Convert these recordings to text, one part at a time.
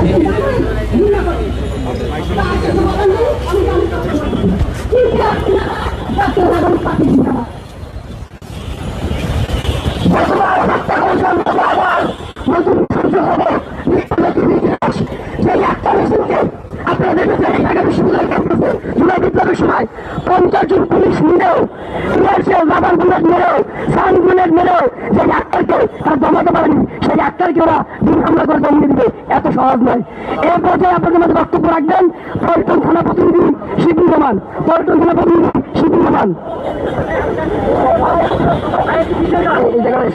Thank you. দেখেছেন ঢাকা বিশ্ববিদ্যালয় জুলাই বিপ্লবের সময় পঞ্চাশ জন পুলিশ মিলেও টিয়ারসেল রাবার বুলেট মেরেও সান বুলেট মেরেও যে ডাক্তারকে তারা দমাতে পারেনি সেই ডাক্তারকে ওরা দিন হামলা করে দমিয়ে দিবে এত সহজ নয় এর পর্যায়ে আপনাদের মধ্যে বক্তব্য রাখবেন পল্টন থানা প্রতিনিধি শিবির রহমান পল্টন থানা প্রতিনিধি শিবির রহমান এই জায়গায়।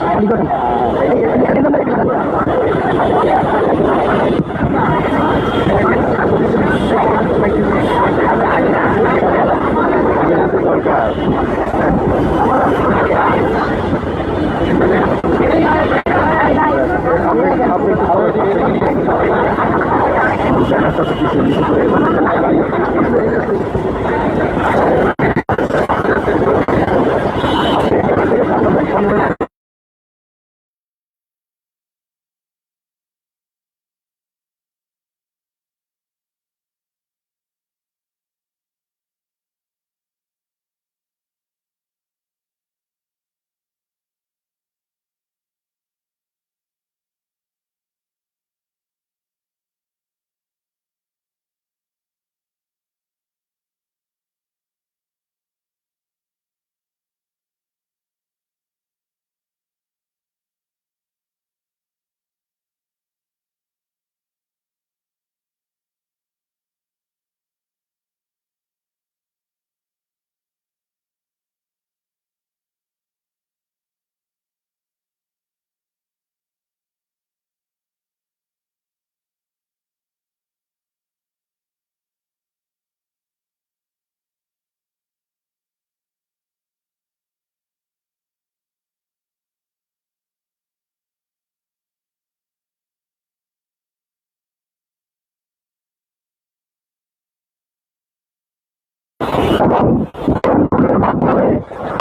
খালি করেন। এই- এই- এই- এই- এই- এই- এবং মাধ্যমে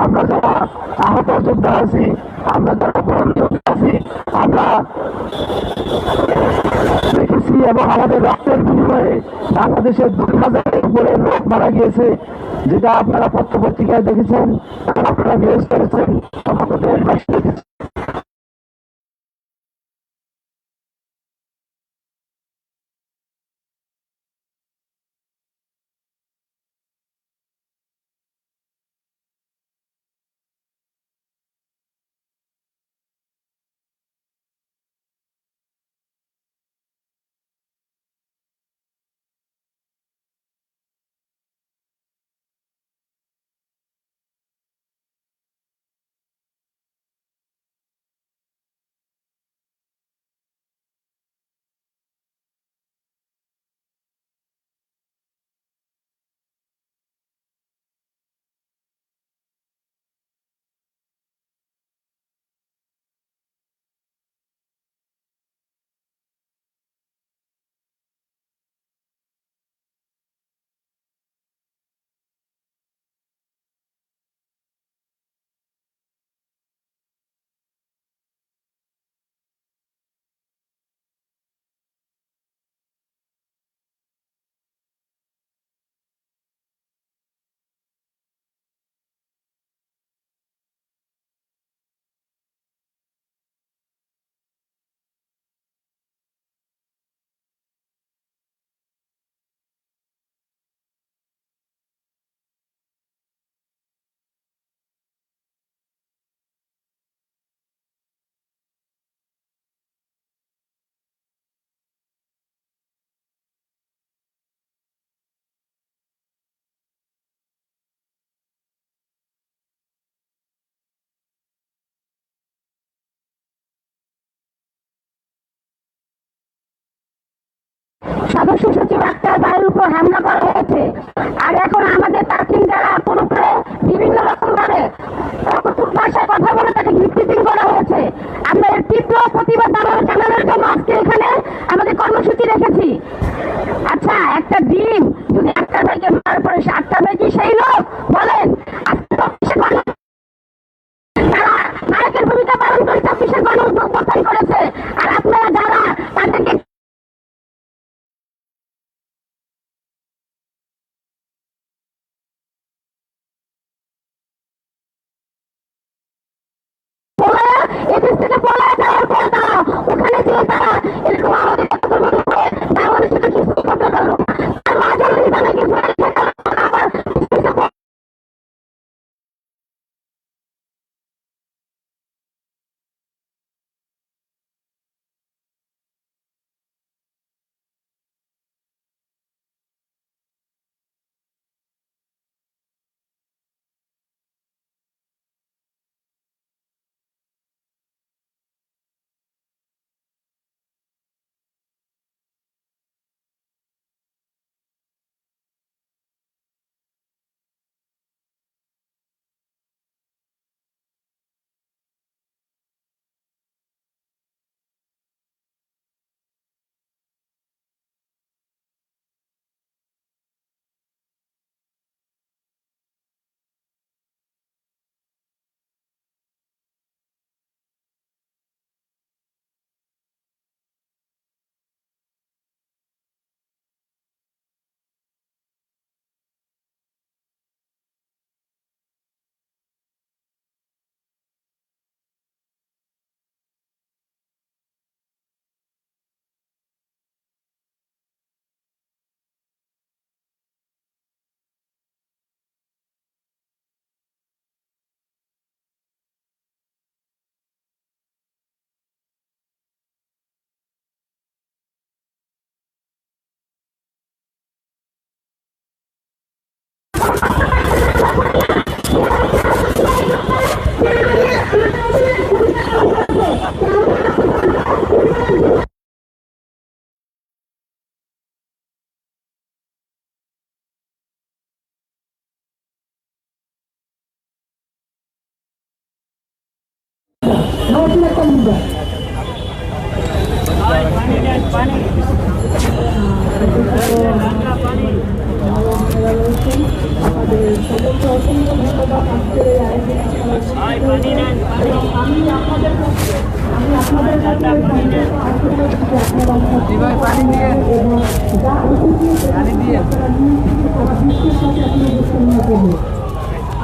আমরা যারা আমরা আমরা দেখেছি এবং আমাদের বাংলাদেশের লোক মারা গিয়েছে যেটা আপনারা পত্র পত্রিকায় দেখেছেন আপনারা নিউজ করেছেন সদস্য সচিব আক্তার বাড়ির উপর হামলা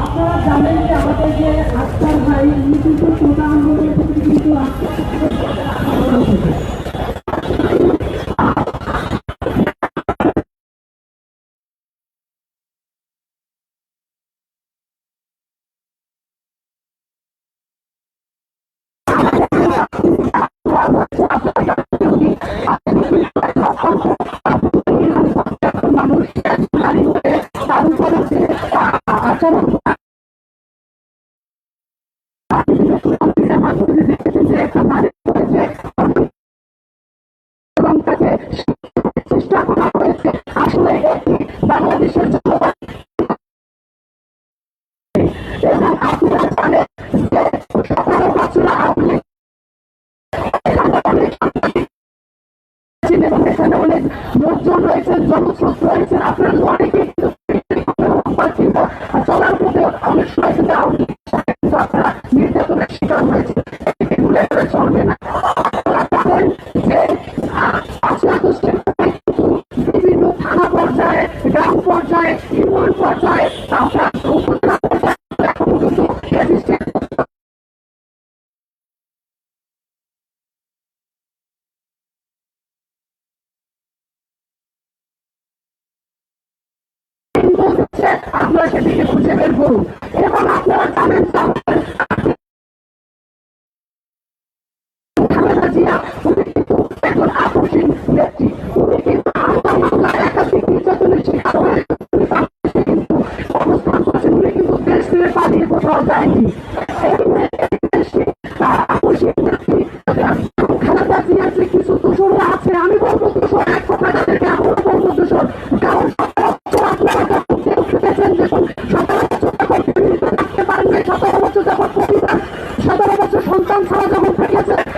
আপনারা জানেন যে আমাদের যে আক্তার ভাই উনি কিন্তু কোটা Yeah. ছিলেন এবং এখানে অনেক লোকজন রয়েছে, জনস্রোত রয়েছে। আপনারা কিন্তু চলার অনেক সময় কিন্তু আওয়ামী কিন্তু আপনারা না। যে বিভিন্ন থানা পর্যায়ে, গ্রাম পর্যায়ে, ইউনিয়ন পর্যায়ে আমরা উপজেলা পর্যায়ে এখন পর্যন্ত রেজিস্ট্রেট হচ্ছে আমরা সেটিকে খুঁজে বের করুন এবং আপনারা জানেন পালিয়ে কোথাও যায়নি